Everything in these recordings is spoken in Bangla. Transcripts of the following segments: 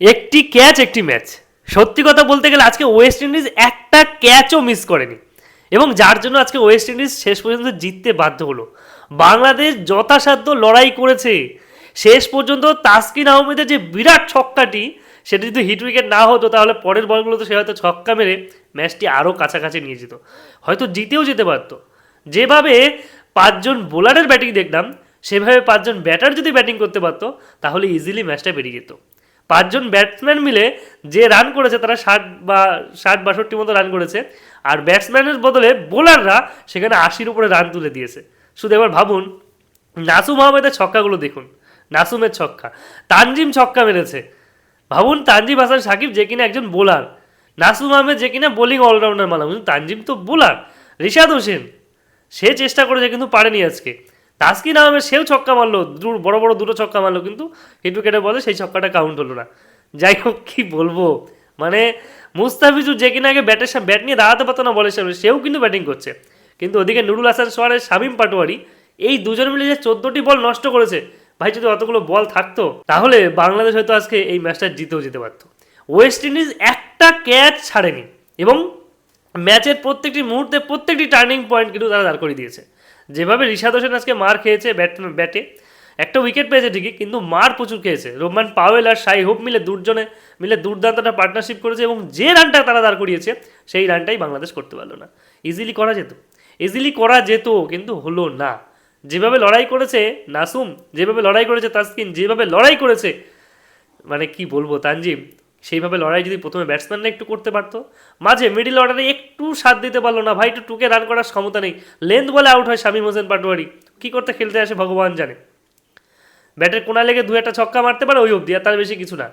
একটি ক্যাচ একটি ম্যাচ সত্যি কথা বলতে গেলে আজকে ওয়েস্ট ইন্ডিজ একটা ক্যাচও মিস করেনি। এবং যার জন্য আজকে ওয়েস্ট ইন্ডিজ শেষ পর্যন্ত জিততে বাধ্য হলো। বাংলাদেশ যথাসাধ্য লড়াই করেছে। শেষ পর্যন্ত তাসকিন আহমেদের যে বিরাট ছক্কাটি, সেটা যদি হিট উইকেট না হতো, তাহলে পরের বলগুলোতে সে হয়তো ছক্কা মেরে ম্যাচটি আরও কাছাকাছি নিয়ে যেত। হয়তো জিতেও যেতে পারত। যেভাবে পাঁচজন বোলারের ব্যাটিং দেখলাম, সেভাবে পাঁচজন ব্যাটার যদি ব্যাটিং করতে পারতো, তাহলে ইজিলি ম্যাচটা বেরিয়ে যেত। পাঁচজন ব্যাটসম্যান মিলে যে রান করেছে, তারা ষাট বা, ষাট বাষট্টি মতো রান করেছে। আর ব্যাটসম্যানের বদলে বোলাররা সেখানে আশির উপরে রান তুলে দিয়েছে। শুধু এবার ভাবুন, নাসুম আহমেদের ছক্কাগুলো দেখুন। নাসুমের ছক্কা। তানজিম ছক্কা মেরেছে। ভাবুন, তানজিম হাসান সাকিব যে কিনা একজন বোলার নাসুম আহমেদ যে কিনা বোলিং অলরাউন্ডার কিন্তু তানজিম তো বোলার রিশাদ হোসেন, সে চেষ্টা করেছে কিন্তু পারেনি আজকে। তাসকিন আহমেদ সেও ছক্কা মারলো বড় বড় দুটো ছক্কা মারলো, কিন্তু হিট উইকেটে বলে সেই ছক্কাটা কাউন্ট হলো না। যাই হোক, কি বলব? মানে মুস্তাফিজুর যে কিনা আগে ব্যাটের সামনে ব্যাট নিয়ে দাঁড়াতে পারতো না বলের সামনে, সেও কিন্তু ব্যাটিং করছে। কিন্তু ওদিকে নুরুল হাসান সোয়ারের শামীম পাটোয়ারি, এই দুজন মিলে যে চোদ্দোটি বল নষ্ট করেছে, ভাই যদি অতগুলো বল থাকতো, তাহলে বাংলাদেশ হয়তো আজকে এই ম্যাচটা জিতেও যেতে পারতো। ওয়েস্ট ইন্ডিজ একটা ক্যাচ ছাড়েনি এবং ম্যাচের প্রত্যেকটি মুহূর্তে প্রত্যেকটি টার্নিং পয়েন্ট কিন্তু তারা দাঁড় করিয়ে দিয়েছে। যেভাবে ঋষাদ হোসেন আজকে মার খেয়েছে ব্যাট, ব্যাটে, একটা উইকেট পেয়েছে ঠিকই, কিন্তু মার প্রচুর খেয়েছে। রোমান পাওয়েল আর সাই হোপ মিলে দুজনে মিলে দুর্দান্তটা পার্টনারশিপ করেছে এবং যে রানটা তারা দাঁড় করিয়েছে, সেই রানটাই বাংলাদেশ করতে পারল না। ইজিলি করা যেত। ইজিলি করা যেত, কিন্তু হলো না। যেভাবে লড়াই করেছে নাসুম, যেভাবে লড়াই করেছে তাসকিন, যেভাবে লড়াই করেছে মানে কি বলব, তানজিম সেইভাবে লড়াই যদি প্রথমে ব্যাটসম্যানরা একটু করতে পারতো, মাঝে মিডিল অর্ডারে একটু সাথ দিতে পারল না। ভাই, একটু টুকে রান করার ক্ষমতা নেই। লেন্থ বলে আউট হয় শামীম হোসেন পাটোয়ারি। কী করতে খেলতে আসে ভগবান জানে। ব্যাটের কোনা লেগে দু একটা ছক্কা মারতে পারে ওই অবধি, আর তার বেশি কিছু না।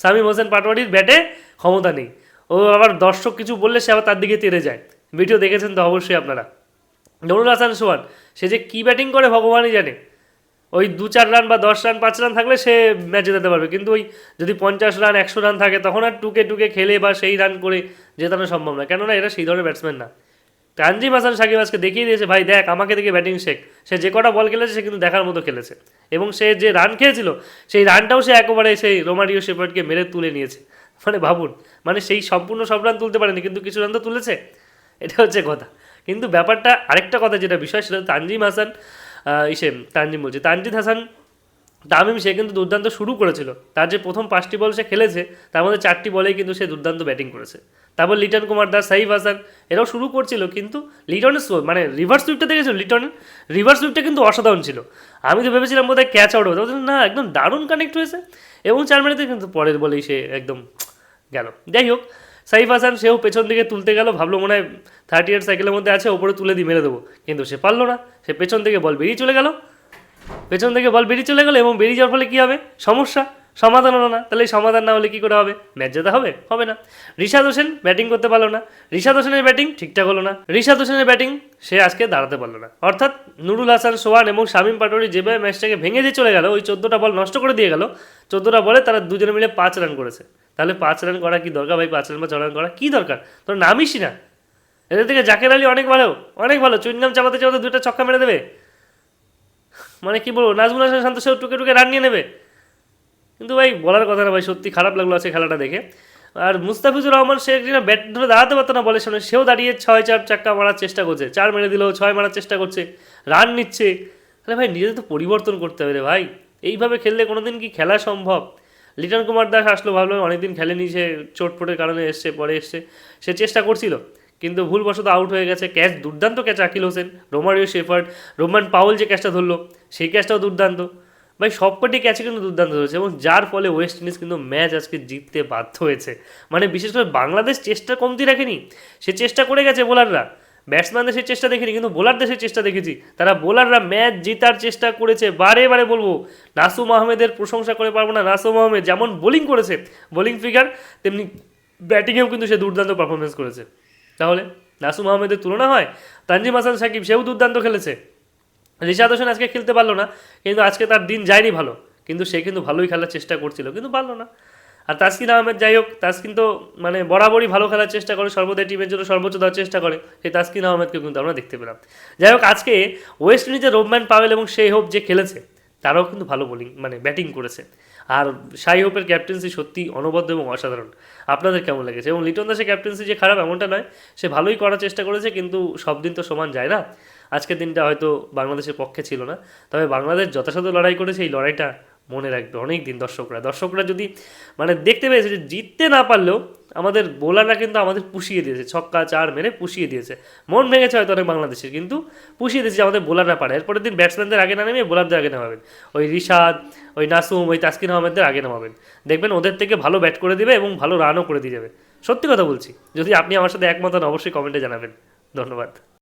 শামীম হোসেন পাটোয়ারির ব্যাটে ক্ষমতা নেই। ও আবার দর্শক কিছু বললে সে আবার তার দিকে তেরে যায়। ভিডিও দেখেছেন তো অবশ্যই আপনারা। নুরুল হাসান সোহান, সে যে কী ব্যাটিং করে ভগবানই জানে। ওই দু চার রান বা দশ রান পাঁচ রান থাকলে সে ম্যাচ জেতাতে পারবে। কিন্তু ওই যদি পঞ্চাশ রান একশো রান থাকে, তখন আর টুকে টুকে খেলে বা সেই রান করে জেতানো সম্ভব না। কেননা এরা সেই ধরনের ব্যাটসম্যান না। তানজিম হাসান সাকিব আজকে দেখিয়ে দিয়েছে, ভাই, দেখ, আমাকে দেখে ব্যাটিং শেখ। সে যে কটা বল খেলেছে, সে কিন্তু দেখার মতো খেলেছে। এবং সে যে রান খেয়েছিল, সেই রানটাও সে একেবারে সেই রোমারিও শেপার্ডকে মেরে তুলে নিয়েছে। মানে ভাবুন মানে সেই সম্পূর্ণ সব রান তুলতে পারেনি, কিন্তু কিছু রান তো তুলেছে। এটা হচ্ছে কথা। কিন্তু ব্যাপারটা আরেকটা কথা, যেটা বিষয়, সেটা তানজিম হাসান ইসে তানজিম বলছি। তানজিদ হাসান, তামিম সে কিন্তু দুর্দান্ত শুরু করেছিল। তার যে প্রথম পাঁচটি বল সে খেলেছে, তার মধ্যে চারটি বলেই কিন্তু সে দুর্দান্ত ব্যাটিং করেছে। তারপর লিটন কুমার দাস, সাইফ হাসান, এরাও শুরু করছিল, কিন্তু লিটনের মানে রিভার্স সুইপটা দেখেছ লিটনের? রিভার্স সুইপটা কিন্তু অসাধারণ ছিল। আমি তো ভেবেছিলাম বোধহয় ক্যাচ আউট হবে। না, একদম দারুণ কানেক্ট হয়েছে। এবং চার মিনিটে কিন্তু পরের বলেই সে একদম গেল। যাই হোক সাইফ হাসান সেও পেছন দিকে তুলতে গেল, ভাবলো মনে হয় থার্টি ইয়ার সাইকেলের মধ্যে আছে, ওপরে তুলে দিয়ে মেরে দেবো। কিন্তু সে পারল না, সে পেছন থেকে বল বেরিয়ে চলে গেল। পেছন থেকে বল বেরিয়ে চলে গেল এবং বেরিয়ে যাওয়ার ফলে কী হবে? সমস্যা। সমাধান হলো না। তাহলে এই সমাধান না হলে কী করে হবে? ম্যাচ জেতা হবে? হবে না। রিশাদ হোসেন ব্যাটিং করতে পারল না। রিশাদ হোসেনের ব্যাটিং ঠিকঠাক হলো না। রিশাদ হোসেনের ব্যাটিং সে আজকে দাঁড়াতে পারল না। অর্থাৎ নুরুল হাসান, সোহান এবং শামীম পাটোরি যেভাবে ম্যাচটাকে ভেঙে দিয়ে চলে গেল, ওই চোদ্দোটা বল নষ্ট করে দিয়ে গেল, চোদ্দোটা বলে তারা দুজনে মিলে পাঁচ রান করেছে। তাহলে পাঁচ রান করা কি দরকার ভাই? পাঁচ রান বা ছ রান করা কী দরকার? তোর নামিসই না এদের থেকে জাকের আলী অনেক ভালো অনেক ভালো। চুইনগাম চাপাতে চাপাতে দুটো ছক্কা মেরে দেবে। মানে কি বলব? নাজমুল হাসান শান্ত সেও টুকে টুকে রান নিয়ে নেবে। কিন্তু ভাই, বলার কথা না ভাই, সত্যি খারাপ লাগল আছে খেলাটা দেখে। আর মুস্তাফিজুর রহমান, সে কিনা ব্যাট ধরে দাঁড়াতে পারতো না বলের সামনে, সেও দাঁড়িয়ে ছয়, চার চাক্কা মারার চেষ্টা করছে, চার মেরে দিলেও ছয় মারার চেষ্টা করছে, রান নিচ্ছে। তাহলে ভাই, নিজেদের তো পরিবর্তন করতে হবে রে ভাই। এইভাবে খেললে কোনো দিন কি খেলা সম্ভব? লিটন কুমার দাস আসলো, ভাবলাম অনেকদিন খেলেনি, সে চোটফোটের কারণে এসছে, পরে এসছে, সে চেষ্টা করছিল। কিন্তু ভুলবশত আউট হয়ে গেছে, ক্যাচ, দুর্দান্ত catch Akeal Hosein, Romario Shepherd, Rovman Powell যে ক্যাচটা ধরলো, সেই ক্যাচটাও দুর্দান্ত। ভাই সবকটি ক্যাচে কিন্তু দুর্দান্ত ধরেছে এবং যার ফলে ওয়েস্ট ইন্ডিজ কিন্তু ম্যাচ আজকে জিততে বাধ্য হয়েছে। মানে বিশেষ করে বাংলাদেশ চেষ্টা কমতি রাখেনি, সে চেষ্টা করে গেছে বোলাররা। ব্যাটসম্যানদের সেই চেষ্টা দেখিনি, কিন্তু বোলারদের সেই চেষ্টা দেখেছি। তারা বোলাররা ম্যাচ জেতার চেষ্টা করেছে, বারে বারে বলব। নাসুম আহমেদের প্রশংসা করে পারব না। নাসুম আহমেদ যেমন বোলিং করেছে বোলিং ফিগার তেমনি ব্যাটিংয়েও কিন্তু সে দুর্দান্ত পারফরমেন্স করেছে। তাহলে নাসুম আহমেদের তুলনা হয়? তানজিম হাসান সাকিব সেও দুর্দান্ত খেলেছে। রিশাদ হোসেন আজকে খেলতে পারল না, কিন্তু আজকে তার দিন যায়নি ভালো। কিন্তু সে কিন্তু ভালোই খেলার চেষ্টা করছিল, কিন্তু পারল না। আর তাসকিন আহমেদ যাই হোক, তাসকিন তো মানে বরাবরই ভালো খেলার চেষ্টা করে সর্বদাই টিমের জন্য সর্বোচ্চ দেওয়ার চেষ্টা করে, সেই তাসকিন আহমেদকে কিন্তু আমরা দেখতে পেলাম। যাই হোক, আজকে ওয়েস্ট ইন্ডিজের রোবম্যান পাওয়েল এবং সেই হোপ যে খেলেছে, তারাও কিন্তু ভালো বোলিং মানে ব্যাটিং করেছে। আর সাই হোপের ক্যাপ্টেন্সি সত্যি অনবদ্য এবং অসাধারণ। আপনাদের কেমন লেগেছে? এবং লিটন দাসের ক্যাপ্টেন্সি যে খারাপ, এমনটা নয়, সে ভালোই করার চেষ্টা করেছে, কিন্তু সব দিন তো সমান যায় না। আজকের দিনটা হয়তো বাংলাদেশের পক্ষে ছিল না। তবে বাংলাদেশ যথাসাধ্য লড়াই করেছে, এই লড়াইটা মনে রাখবে অনেক দিন দর্শকরা। দর্শকরা যদি মানে দেখতে পেয়েছে যে জিততে না পারলেও আমাদের বোলাররা কিন্তু আমাদের পুষিয়ে দিয়েছে, ছক্কা, চার মেরে পুষিয়ে দিয়েছে। মন ভেঙেছে হয়তো অনেক বাংলাদেশের, কিন্তু পুষিয়ে দিয়েছে আমাদের বোলাররা পারে। এরপরের দিন ব্যাটসম্যানদের আগে না নেমে বোলারদের আগে নামাবেন। ওই রিশাদ, ওই নাসুম, ওই তাসকিন আহমেদদের আগে নামাবেন। দেখবেন ওদের থেকে ভালো ব্যাট করে দিবে এবং ভালো রানও করে দিয়ে যাবে। সত্যি কথা বলছি, যদি আপনি আমার সাথে একমত অবশ্যই কমেন্টে জানাবেন। ধন্যবাদ।